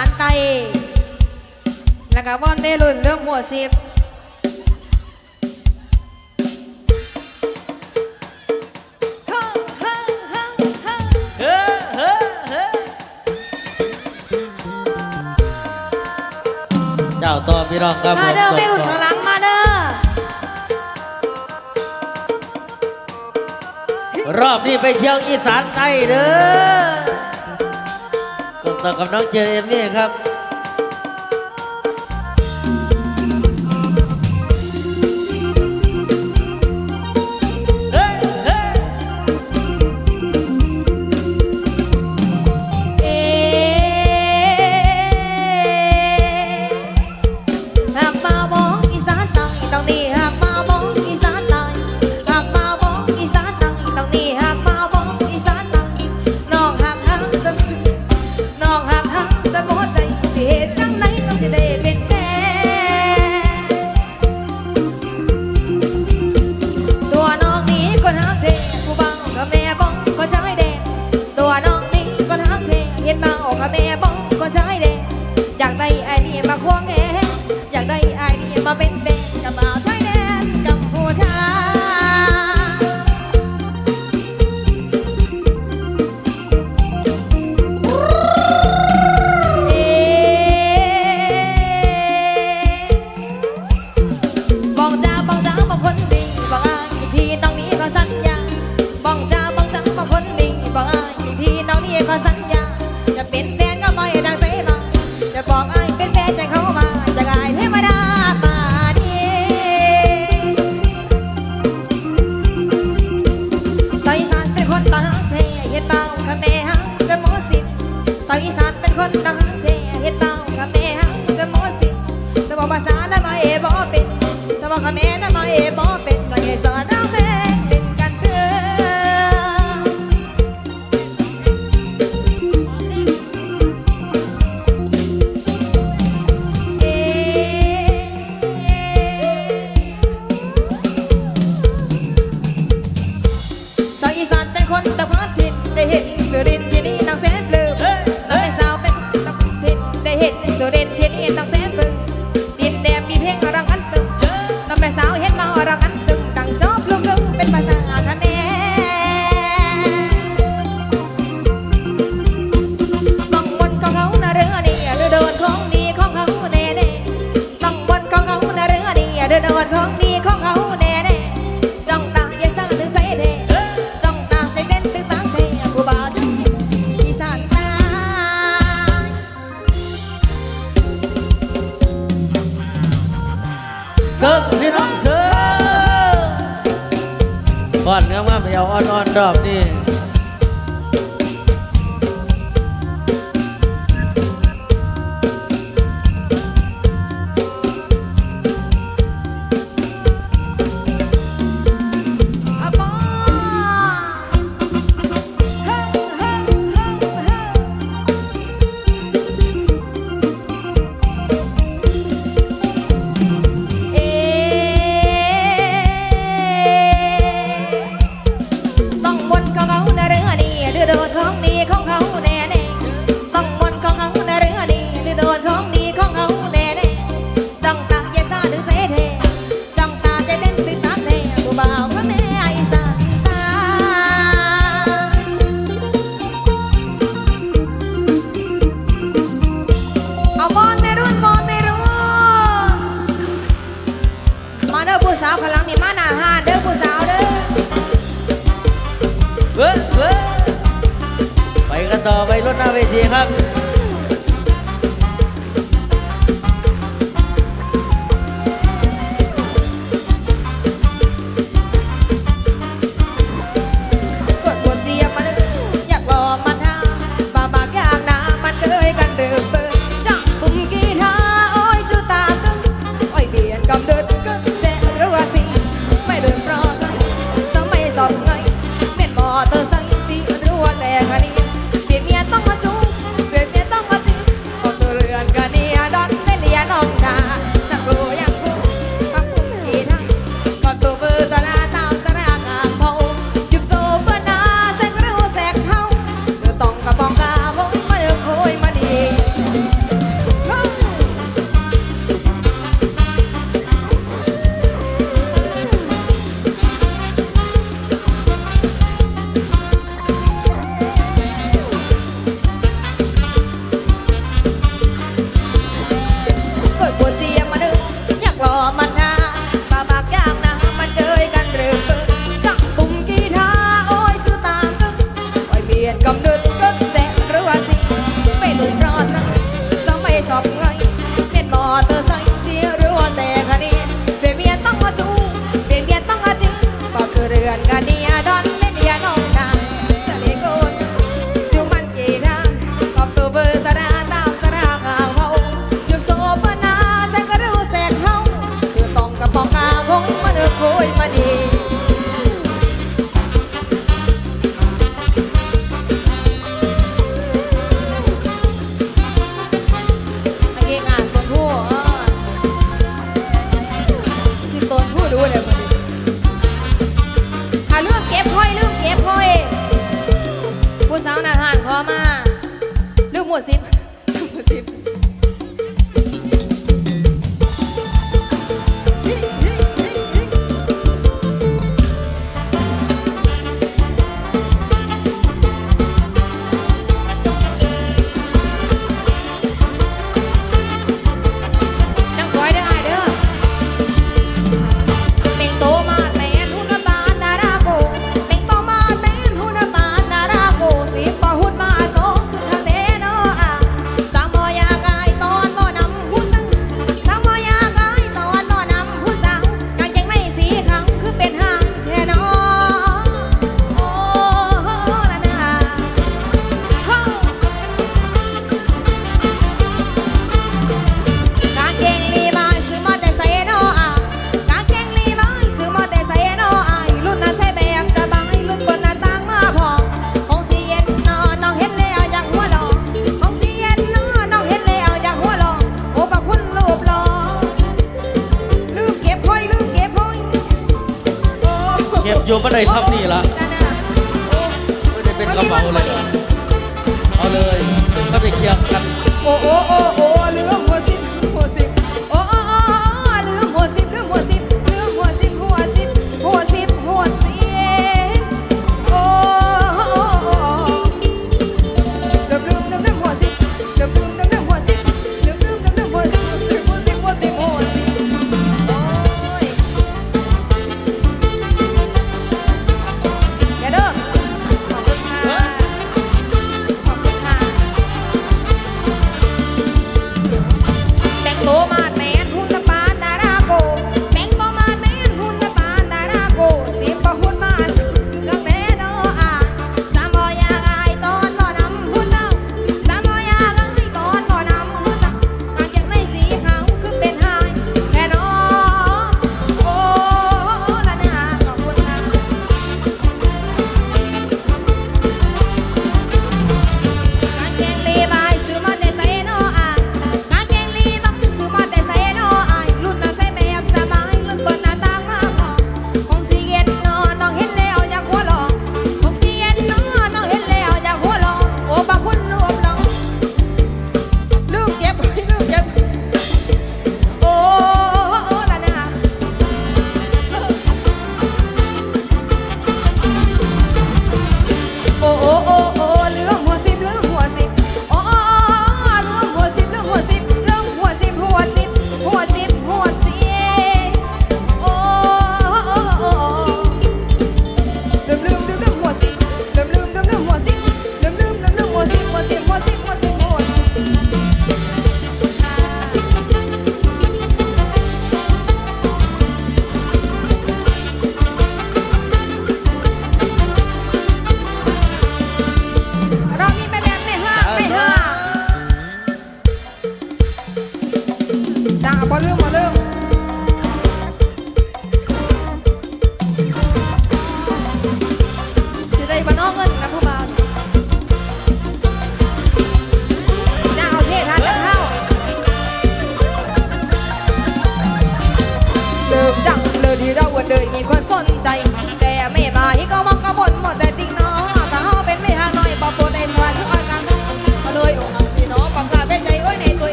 อันไต แล้วก็วอนเบลุนเรื่องหัวดสิบเจ้าตัวพี่รองครับมาเด้อไม่หุดขลังมาเด้อ รอบนี้ไปเที่ยวอีสานใต้เด้อ ต่อกับน้องเจเอมี่ครับ ขแม่นะมาอบ่เป็นก็ยายสอน ไปกันต่อไปรถหน้าเวทีครับ Tip 다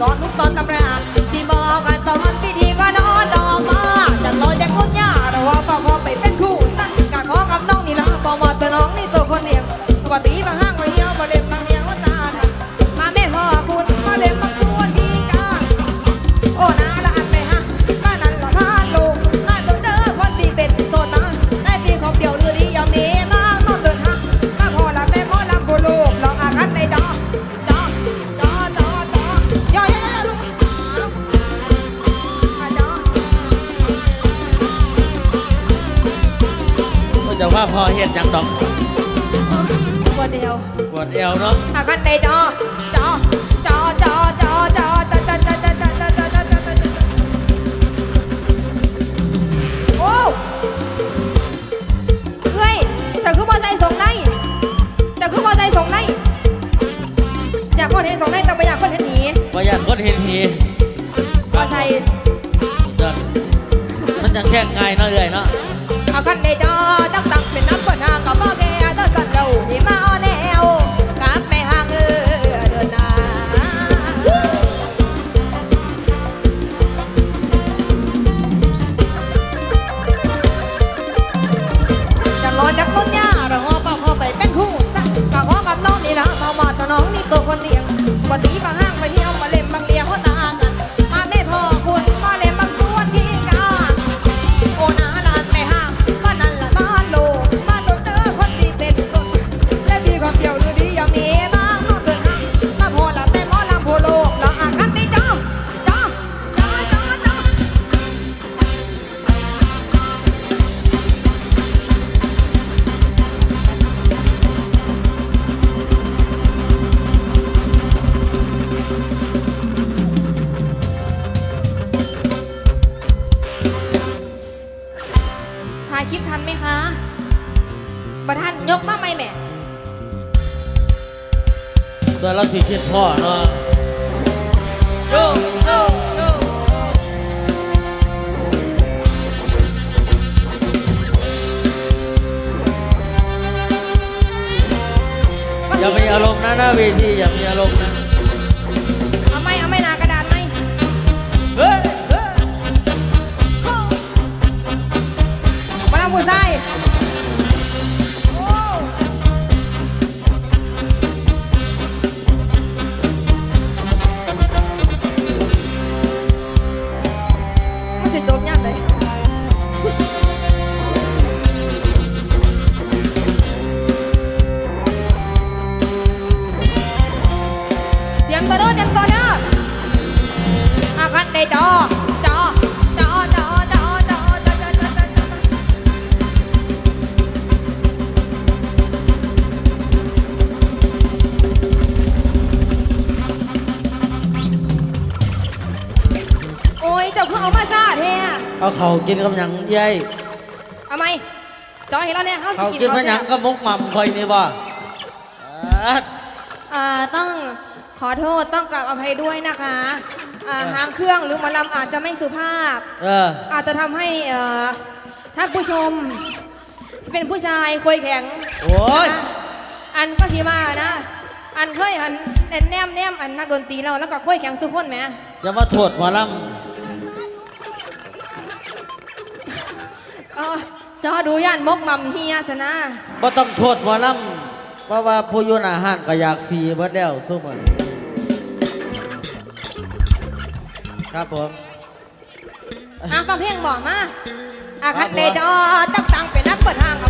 สอนลูกตอนตำราสิบอกกันตอนพิธีก็นอนดอกมาจะรอจากคนยาเราว่าก็ขอไปเป็นคู่สั้นกะขอกัน้องนี่ละบอกว่าตัวน้องนี่ตัวคนเดียวสวัสดีมา ว่าพอเห็นยังดอกตัวเดียวปวดเอวเนาะอากันในจอจอจอจอจอจอจอจอจอจอจอจอจอจอจอจอโอ้เฮ้ยแต่คือมอใจส่งในแต่คือมอใจส่งในอยากคนเห็นส่งในแต่ไม่อยากคนเห็นหนีว่าอยากคนเห็นหีมอใจเดินมันจะแข่งง่ายเนาะเอ้ยเนาะเอากันในจอตั้ง อย่ามีอารมณ์นะหน้าเวทีอย่ามีอารมณ์นะเอาไหมเอาไหมหนากระดานไหมเฮ้ยเฮ้ยมาทำผู้ชาย เอาเขากินกับหยังใหญ่เอาไหมจอเห็นแล้วเนี่ยเขาเขาสิกินกับหยังแซ่บก็มุกหม่ำคอยนี่บ่อ่าอ่าต้องขอโทษต้องกราบอภัยด้วยนะคะอ่าหางเครื่องหรือหมอลำอาจจะไม่สุภาพ เออ อาจจะทำให้เอ่อท่านผู้ชมที่เป็นผู้ชายคุยแข็งโอ้ย นะคะอันก็ทีว่านะ อันเคยอันแนมแนมแนมอันนักดนตรีเราแล้วก็คุยแข็งสุขคนไหมอย่ามาโทษหมอลเออจอดูย่านมกมัมเฮียสนะำบ่ต้องโทษหมอลำเพราะว่าผู้อยุนอาหารก็อยากฟรีเบิดแล้วสู้มันครับผม อะฟังเพลงบอกมาอะครัคับนผมเดจอตั้งตังเป็นนักเปิดห้างกับ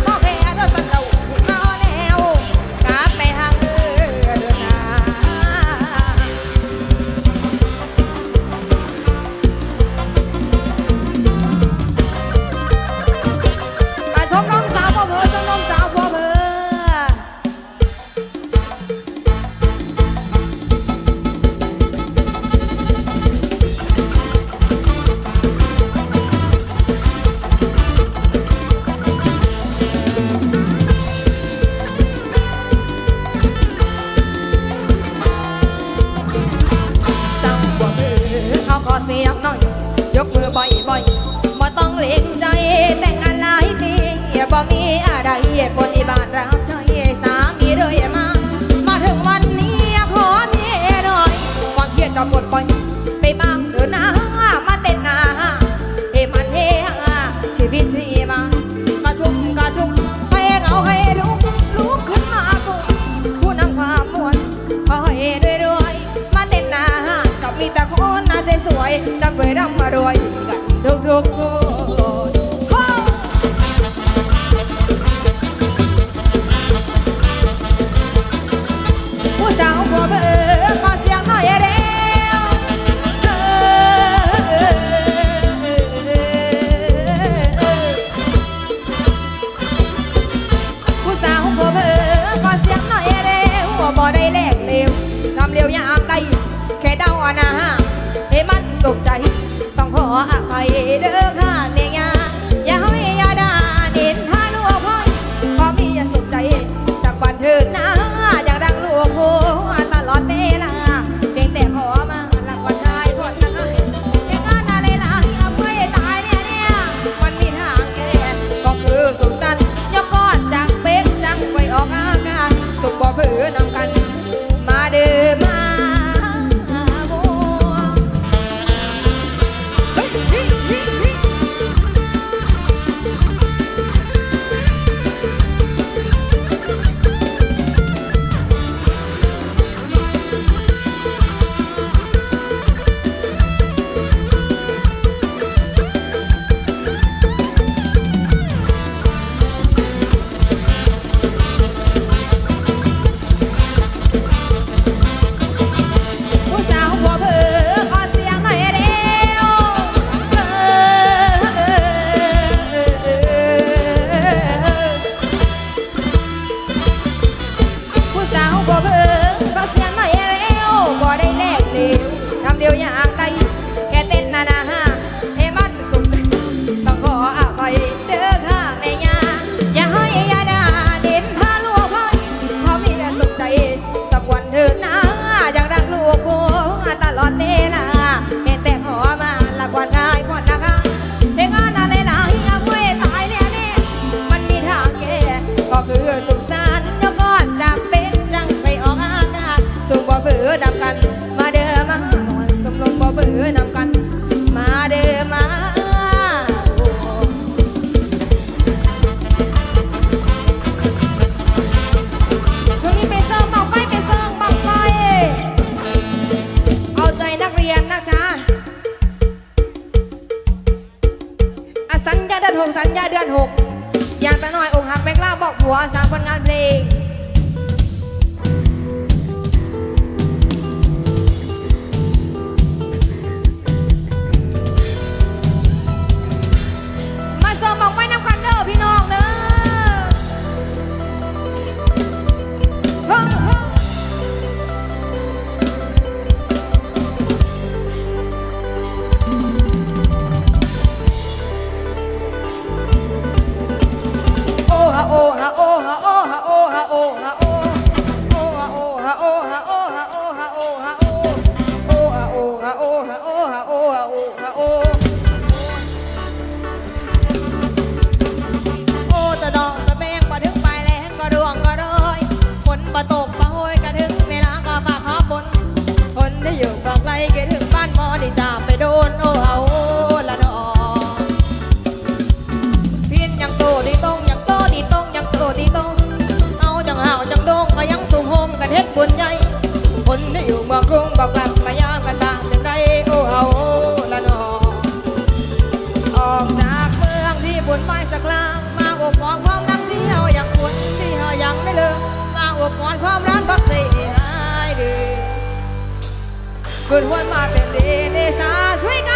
พ่อแรวยๆมาเต้นหน้ากับมีแต่คนหน้าใจสวยดังเวยร่ำมารวยกันทุกๆคน ออภัยเด้อ ไกลเกถึงบ้านมอไดจจะไปโดนโอ้เอาละนอพินยังโตดีตรงยังโตดีตรงยังโตดีตรงเอาจังหาวจังโดงมายังสุ่มโฮมกันเฮ็ดบุญใหญ่คนที่อยู่เมืองกรุงบอกกลับ Good one, my baby, this eyes.